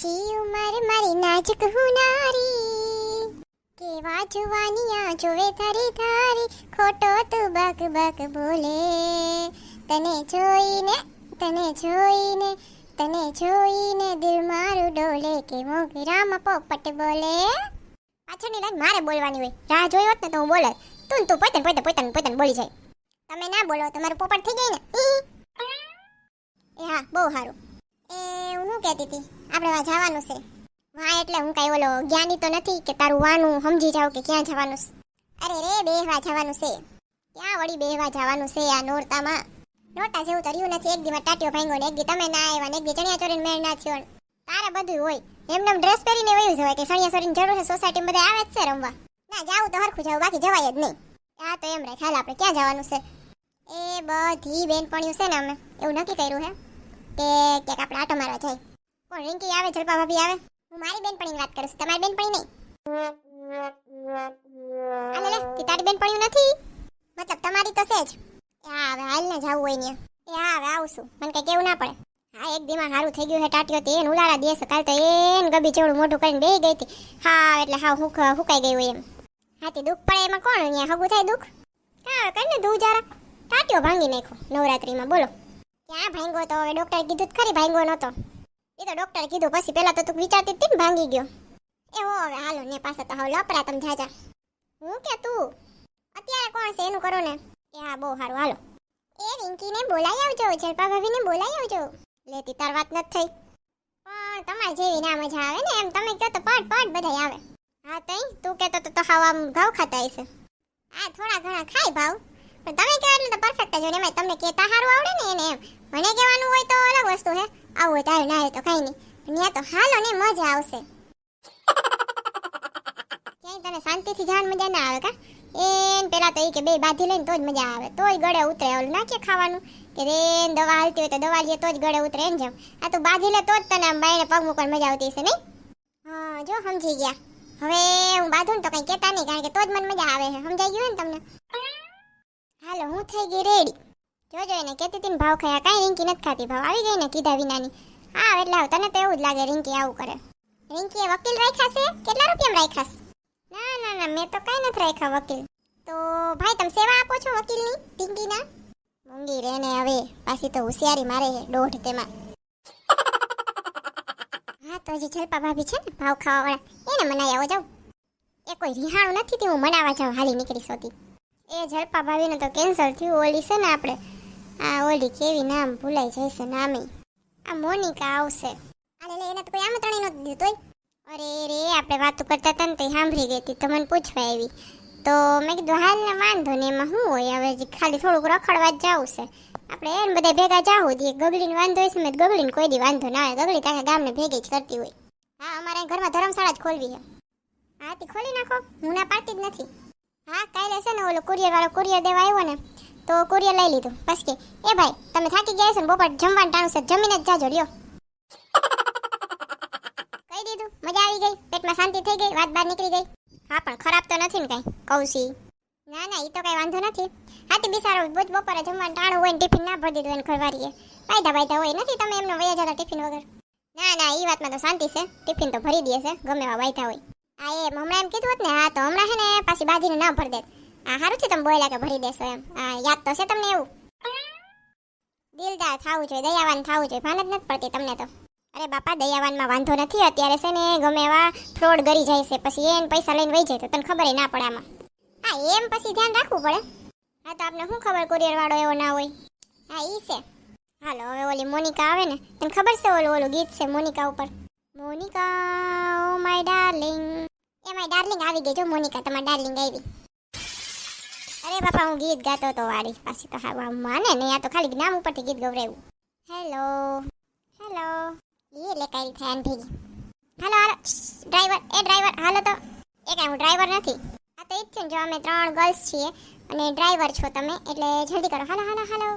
કાચી ઉંમર મારી નાજુક હુનારી. કેવા જુવાનિયા જોવે તારી ધારી, ખોટો તું બક બક બોલે. તને જોઈને તને જોઈને તને જોઈને દિલ મારું ડોલે કે મોગરામાં પોપટ બોલે. પાછળની લાઈન મારે બોલવાની હોય. રાહ જોઈ હોત ને તો હું બોલે તું તું પોતે ને પોતે પોતે ને પોતે બોલી જાય. તમે ના બોલો, તમારું પોપટ થઈ જાય ને? એ હા, બહુ સારું. એ, હું શું કહેતી હતી? આપણે વા જવાનું છે. વા એટલે હું કાંઈ ઓલો જ્ઞાની તો નથી કે તારું વાનું સમજી જાવ કે ક્યાં જવાનું છે? અરે રે, બેહવા જવાનું છે. ક્યાં વળી બેહવા જવાનું છે આ નોરતામાં? નોરતા જેવું તર્યું નથી. એક દીમાં ટાટીઓ ભાંગો ને એક દી તમે ના આવ્યા ને એક દી ચણિયા ચોરીને મેળ ના થયો. તારે બધું હોય. એમને ડ્રેસ પહેરીને વયું જવાય કે ચણિયા ચોરીની જરૂર છે? સોસાયટી બધા આવે જ છે રમવા. ના જાવું તો હરખું જાવું બાકી જવાય જ નહીં. આ તો એમ રહે ખ્યાલ આપણે ક્યાં જવાનું છે? એ બધી બેનપણીઓ છે ને અમે એવું નક્કી કર્યું હે? કે ક્યાંક આપણે આટો મારવા જાય. કોણ રિંકી આવે, જલપા ભાભી આવે. હું મારી બેનપણીની વાત કરું છું. તમારી બેનપણી નહીં. આ લે, તે તારી બેનપણીઓ નથી. મતલબ તમારી તો છે જ. એ હા, હવે હાલ ને જાવું હોય ને એ હા આવશું. મને કઈ કેવું ના પડે. હા, એક દીમાં સારું થઈ ગયું હે ટાટ્યો તે એને ઉલાળા દેશ કાલ તો એને ગબી ચેવડું મોટું કરીને બેહી ગઈ હતી. હા, એટલે હા, હુક, હુકાઈ ગઈ હોય એમ. હા, તે દુઃખ પડે એમાં કોણ? અહીંયા હગું થાય દુઃખ? હા કઈ ને દૂધ જરા ટાટ્યો ભાંગી નાખો નવરાત્રીમાં. બોલો. ક્યાં ભાંગો તો? હવે ડોક્ટર કીધું ખરી ભાંગો નતો એ તો ડોક્ટર કીધું, પછી પેલા તો તું વિચારતી હતી ભાંગી ગયો. એ હો, હવે હાલો, ને પાછા તો હવે લપરા તમે જાજા. હું કે તું? અત્યારે કોણ છે એનું કરો ને એ હા, બહુ સારું, હાલો. એ રિંકીને બોલાવી આવજો જલપા ભાભીને બોલાવી આવજો. લેતી તાર વાત નથી થઈ. પણ તમારે જેવી ના મજા આવે ને, એમ તમે કહો તો પટ પટ બધાય આવે. હા, તઈ? તું કહેતો તો તો આમ ભાવ ખાતા હશે. હા, થોડા ઘણા ખાય ભાવ, પણ તમે કહો એટલે તો પરફેક્ટ જ હોય એમાં તમને કહેતા સારું આવડે ને એને એમ. મને કહેવાનું હોય તો અલગ વસ્તુ હે. આવું હોય તારે, ના તો કઈ નહીં. ત્યાં તો હાલો ને મજા આવશે. ક્યાંય તને શાંતિથી જાન મજા ના આવે કા? એન પેલા તો એ કે બે બાધી લઈને તો જ મજા આવે. તોય ગળે ઉતરે. ઓલું નાખીએ ખાવાનું? કે રેન દવા હાલતી હોય તો દવા લઈએ તો જ ગળે ઉતરે. એમ જેમ. આ તું બાધી લે તો જ તને આમ બાઈને પગ મૂકવાની મજા આવતી હશે, નહીં? હા, જો સમજી ગયા. હવે હું બાંધું ને તો કઈ કહેતા નહીં, કારણ કે તો જ મને મજા આવે છે. સમજાઈ ગયું ને તમને? હાલો, હું થઈ ગઈ રેડી જોજો એને કહેતી હતી ભાવ ખાયા કાંઈ રિંકી નથી ખાતી. ભાવ આવી ગઈ ને કીધા વિનાની. હા, એટલે હવે તને તો એવું જ લાગે રિંકી આવું કરે. રિંકીએ વકીલ રાખ્યા છે? કેટલા રૂપિયામાં રાખ્યા છે? ના ના ના, મેં તો કાંઈ નથી રાખ્યા વકીલ. તો ભાઈ, તમે સેવા આપો છો વકીલની, પિંકીના? મૂંગી રે ને હવે, પાછી તો હોશિયારી મારે છે, દોઢ તેમાં. હા, તો હજી જલપા ભાભી છે ને, ભાવ ખાવા વાળા એને મનાઈ આવો જાઉં. એ કોઈ રિહાણું નથી તે હું મનાવા જાઉં, હાલી નીકળી સોતી. એ જલપા ભાભીને તો કેન્સલ થયું, ઓલી છે ને આપણે આ ઓલી કેવી નામ ભૂલાઈ જશે નામે. આ મોનિકા આવશે. આલે લે, એને તો કોઈ આમંત્રણ નહોતું દીધું તોય. અરે રે, આપણે વાતો કરતા હતા ને તે સાંભળી ગઈ હતી, તો મને પૂછવા આવી. તો મેં કીધું, હાલ ને વાંધો ને એમાં શું હોય? હવે ખાલી થોડુંક રખડવા જ જવું છે. આપણે એને બધા ભેગા જાવું દઈએ ગગડીને વાંધો હોય છે મેં ગગડીને કોઈ દી વાંધો ના આવે. ગગડી તારા ગામને ભેગી જ કરતી હોય. હા, અમારે ઘરમાં ધર્મશાળા જ ખોલવી છે. હા, તે ખોલી નાખો. હું ના પાડતી જ નથી. હા, કાલે છે ને ઓલો કુરિયર વાળો કુરિયર દેવા આવ્યો ને તો કુરિયર લઈ લીધું. બસ કે, એ ભાઈ, તમે થાકી ગયા છો ને બપોર જમવાનું ટાણું છે, જમીને જ જાજો, લ્યો. કહી દીધું. મજા આવી ગઈ. પેટમાં શાંતિ થઈ ગઈ, વાત બહાર નીકળી ગઈ. હા, પણ ખરાબ તો નથી ને કઈ. કૌશી ના ના એ તો કઈ વાંધો નથી. હા તે બિસારો બોજ બપોરે જમવાનું ટાણું હોય ને ટિફિન ના ભરી દીધું એને ઘરવારીએ વાયદા વાયદા હોય, નથી તમે એમને વયા જતા ટિફિન વગર. ના ના એ વાતમાં તો શાંતિ છે. ટિફિન તો ભરી દે છે, ગમે એવા વાયદા હોય. આ એ હમણાં એમ કીધું હોત ને, હા, તો હમણાં છે ને, પાછી બાજીને ના ભરી દે હા, સારું છે, તમે બોલ્યા કે ભરી દેશો એમ. હા, યાદ તો છે તમને એવું? દિલદાર થાવું જોઈએ, દયાવાન થાવું જોઈએ. ભાન જ નથી પડતી તમને તો. અરે બાપા, દયાવાનમાં વાંધો નથી. અત્યારે છે ને, ગમે એવા ફ્રોડ ગરી જાય છે. પછી એને પૈસા લઈને વહી જાય તો તને ખબર ના પડે આમાં. હા, એમ પછી ધ્યાન રાખવું પડે. હા, તો આપને શું ખબર કુરિયર વાળો એવો ના હોય? હા, ઈ છે. હાલો, હવે ઓલી મોનિકા આવે ને, તને ખબર છે ઓલું ઓલું ગીત છે મોનિકા ઉપર? Monica, oh my darling. A my darling આવી ગઈ જો, મોનિકા, તમારી ડાર્લિંગ આવી. અરે બાપા, હું ગીત ગાતો તો વાળી પાછી તો હા માને, ને આ તો ખાલી નામ ઉપરથી ગીત ગવરાયું હેલો હેલો એ લે કાઈ થાય આન ભેગી? હાલો હાલો ડ્રાઈવર એ ડ્રાઈવર હાલો તો. એ કાંઈ હું ડ્રાઈવર નથી. આ તો એ જ છે જો અમે ત્રણ ગર્લ્સ છીએ અને ડ્રાઈવર છો તમે, એટલે જલ્દી કરો. હાલો હાલો હાલો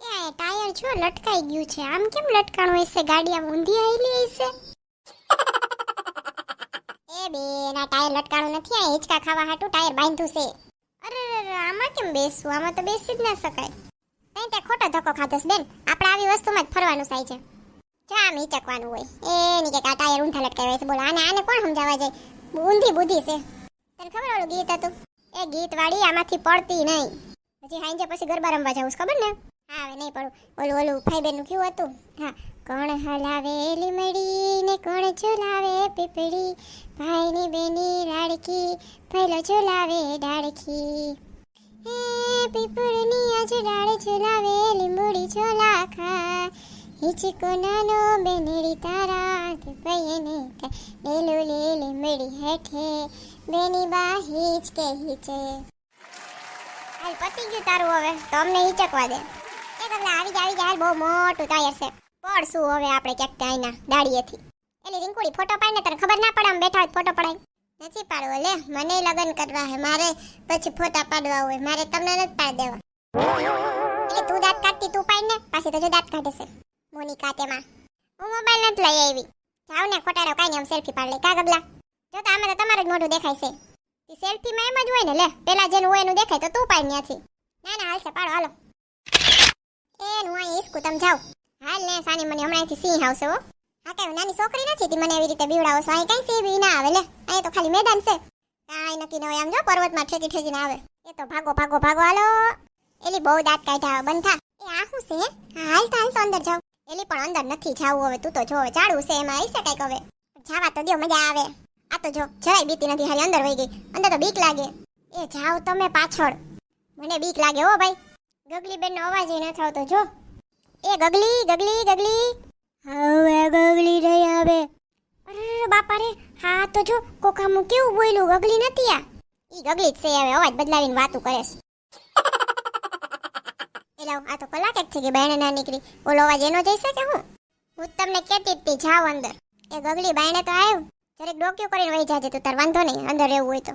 એ આ ટાયર જો લટકાઈ ગયું છે. આમ કેમ લટકાણું હશે? ગાડી આમ ઊંધી આવેલી હશે? એ બેન, આ ટાયર લટકાણું નથી, આ હિંચકા ખાવા હાટું ટાયર બાંધ્યું છે. અરે અરે, આમાં કેમ બેસવું? આમાં તો બેસી જ ના શકાય. નહીં ત્યાં ખોટો ધક્કો ખાધો બેન. આપણે આવી વસ્તુમાં જ ફરવાનું થાય છે. ચા મીચકવાનું હોય. એની કે આ ટાયર બોલો. આને આને કોણ સમજાવવા જાય? ઊંધી બુદ્ધિ છે. તને ખબર ઓલું ગીત હતું? એ ગીત આમાંથી પડતી નહીં. પછી હાંજે પછી ગરબા રમવા જવું ખબર ને? હા હવે નહીં પડું. ઓલું ઓલું ભાઈ બેનનું કેવું હતું? હા. કોણ હલાવે લીમડી ને કોણ ઝુલાવે પીપળી? ભાઈની બેની લાડકી પહેલો ઝુલાવે ડાળખી. હે પીપળની આજ ડાળ ઝુલાવે લીંબુડી ઝોલા ખા. હિચકો નાનો બેનડી તારા કે પૈયને લેલું લે લીંબડી હેઠે. બેની બા હિચ કે હિચે હાલ પતી ગયું તારું હવે, તો અમને હિચકવા દે. એ તમને આવી જ, આવી જાય બહુ મોટું ટાયર છે. પડશું હવે આપણે ક્યાંક ત્યાંના દાડીએથી? એટલે રિંકુડી ફોટો પાડીને તને ખબર ના પડે આમ બેઠા હોય ફોટો પડાય. નથી પાડવો લે, મને લગન કરવા હે, મારે પછી ફોટા પાડવા હોય, મારે તમને નથી પાડી દેવા. એટલે તું દાંત કાઢતી, તું પાડ ને, પાછી તો જો દાંત કાઢે છે મોનિકા તેમાં. હું મોબાઈલ નથી લઈ આવી. જાવ ને ખોટાડો, કાંઈ નહીં સેલ્ફી પાડ લે કા ગબલા? જો તો આમાં તો તમારું જ મોઢું દેખાય છે. તે સેલ્ફીમાં એમ જ હોય ને, લે, પેલા જેનું હોય એનું દેખાય તો તું પાડ ત્યાંથી ના ના, હાલશે, પાડો, હાલો. એનું અહીં ઈસકું, તમે જાઓ. હાલ ને સાની મને હમણાંથી સિંહ આવશે હો. હા, કઈ નાની છોકરી નથી તી મને એવી રીતે બીવડાવો છો. અહીં કઈ સિંહ ના આવે લે અહીં તો ખાલી મેદાન છે. કાંઈ નક્કી ન હોય આમ જો, પર્વતમાં ઠેકી ઠેકીને આવે. એ તો ભાગો ભાગો ભાગો, હાલો. એલી બહુ દાંત કાઢ્યા બંધ થા. એ આ શું છે? હાલ તો હાલ તો અંદર જાવ એલી પણ અંદર નથી જાવું હવે, તું તો જો ચાડું છે, એમાં આવી શકાય હવે. જાવા તો દો મજા આવે. આ તો જો, જરાય બીતી નથી હારી અંદર વહી ગઈ. અંદર તો બીક લાગે. એ જાવ તમે પાછળ. મને બીક લાગે હો, ભાઈ. ગગલી બેન નો અવાજ ન આવતો જો. એ ગગલી ગગલી ગગલી. હવે ગગલી રહી આવે. અરે બાપા રે હા તો જો કોકામું કેવું બોલ્યું, ગગલી નથી આ? ઈ ગગલી જ છે હવે અવાજ બદલાવીને વાતું કરે છે. એલા આ તો કલાક એક થઈ ગઈ, બાયણે ના નીકળી. ઓલો અવાજ એનો જઈશે કે હું? હું તમને કહેતી હતી જાવ અંદર. એ ગગલી બાયણે તો આવ્યું જરીક ડોક્યુ કરીને વહી જાજે તું તાર વાંધો નહીં, અંદર રહેવું હોય તો.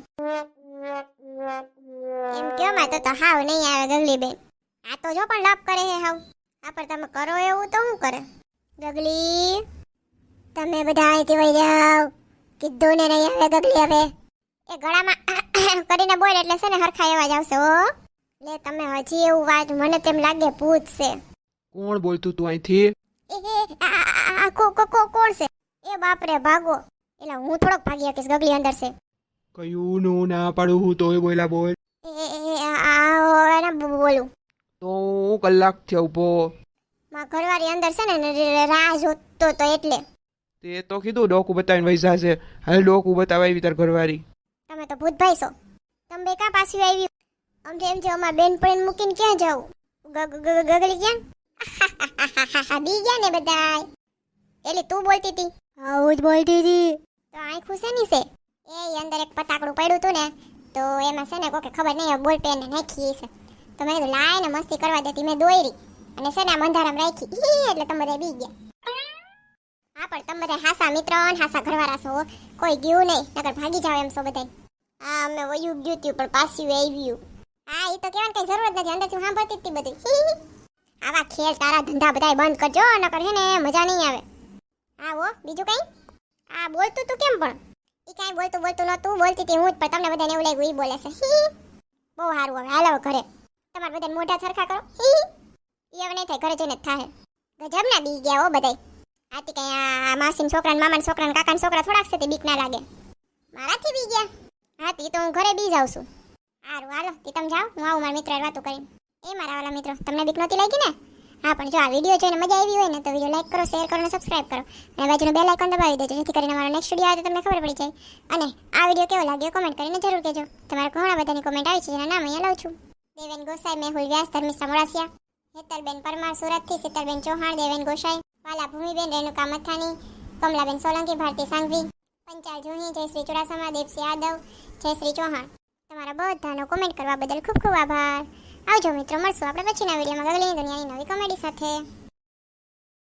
એમ કયો માં તો હાવ નહીં આવે ગગલી બેન. આ તો જો પણ લપ કરે હે હાવ. આ પર તમે કરો એવું તો શું કરે ગગલી તમે બધા અહીંથી વહી જાઓ કીધું ને નહીં આવે ગગલી હવે એ ગળામાં કરીને બોલ એટલે છે ને હરખા અવાજ આવશે ઓ લે તમે હજી એવું વાત મને તેમ લાગે ભૂત છે કોણ બોલતું તું અહીંથી કોણ છે એ બાપ રે ભાગો એટલે હું થોડોક ભાગી શકીશ ગગલી અંદર છે કયું નું ના પાડું હું તોય બોલા બોલ એ આ, બોલું તો હું કલાક થયો ઊભો મારા ઘરવાળી અંદર છે ને ને રાહ જોતો તો એટલે. તે તો કીધું ડોકું બતાવીને વૈસા છે હાલ ડોકું બતાવા આવી તાર ઘરવાળી. તમે તો ભૂતભાઈ છો. તમે બે કાં પાછી આવી? આમ એમ છે અમાર બેન પણ મૂકીને ક્યાં જાવ? ગગલી ક્યાં? બી ગયા ને બધાય. એટલે તું બોલતી હતી હું જ બોલતી હતી તો આંખ છે ની છે? એ અંદર એક પતાકડું પડ્યું હતું ને તો એમાં છે ને કોકે ખબર નહીં બોલ પેન નાખી છે. તો મેં કીધું લાય ને મસ્તી કરવા દેતી, મેં દોયરી. અને છે ને આમ અંધારામાં રાખી. એટલે તમે બધા બી ગયા. હા, પણ તમે બધા હાસા મિત્ર હાસા ઘરવાળા છો કોઈ ગયું નહીં, નકર ભાગી જાવ એમ છો બધા હા, અમે વયું ગયું હતું પણ પાછું આવ્યું. હા એ તો કહેવાની કઈ જરૂર નથી અંદરથી સાંભળતી હતી બધી? આવા ખેલ તારા ધંધા બધા બંધ કરજો, નકર હે ને મજા નહીં આવે. હા વો બીજું કઈ? હા બોલતું તું કેમ પણ? એ કાંઈ બોલતું બોલતું નતું બોલતી હતી હું જ, પણ તમને બધાને એવું લાગ્યું એ બોલે છે. બહુ સારું હવે, હાલો ઘરે. તમારે બધા મોઢા સરખા કરો. ઈ હવે નહીં થાય, ઘરે જઈને થાય ગજબ ના બી ગયા હો બધાય. આથી કઈ આ માસીન છોકરાને, મામાને છોકરાને, કાકાને છોકરા થોડાક છે તે બીક ના લાગે. મારાથી બી ગયા. હા, તી તો હું ઘરે બી જાઉં છું. સારું હાલો, તી તમે જાઓ, હું આવું મારા મિત્ર વાતો કરીને. એ મારા વાલા મિત્રો, તમને બીક નહોતી લાગી ને? હા, પણ જો આ વીડિયો જોઈને મજા આવી હોય ને, તો વીડિયો લાઈક કરો, શેર કરો અને સબસ્ક્રાઇબ કરો. અને બાજુનો બેલ આઇકન દબાવી દેજો, જેથી કરીને મારો નેક્સ્ટ વીડિયો આવે તો તમને ખબર પડી જાય. અને આ વીડિયો કેવો લાગ્યો, કોમેન્ટ કરીને જરૂર કહેજો. તમારા ઘણા બધાની કોમેન્ટ આવી છે, જેના નામ અહીંયા લઉં છું. દેવેન ગોસાઈ, મેહુલ વ્યાસ, ધર્મિષ્ઠા મોરાસિયા હેતલબેન પરમાર, સુરતથી શીતલબેન ચૌહાણ, દેવેન ગોસાઈ વાલા ભૂમિબેન રેણુકા મથાની કમલાબેન સોલંકી, ભારતી સાંઘવી, પંચાલ જોહી જયશ્રી ચુડાસમા દેવસી યાદવ જયશ્રી ચૌહાણ. તમારા બધાનો કોમેન્ટ કરવા બદલ ખૂબ ખૂબ આભાર. આવજો મિત્રો, મળશું આપણે પછીના વિડીયોમાં. ગગલીની દુનિયાની નવી કોમેડી સાથે.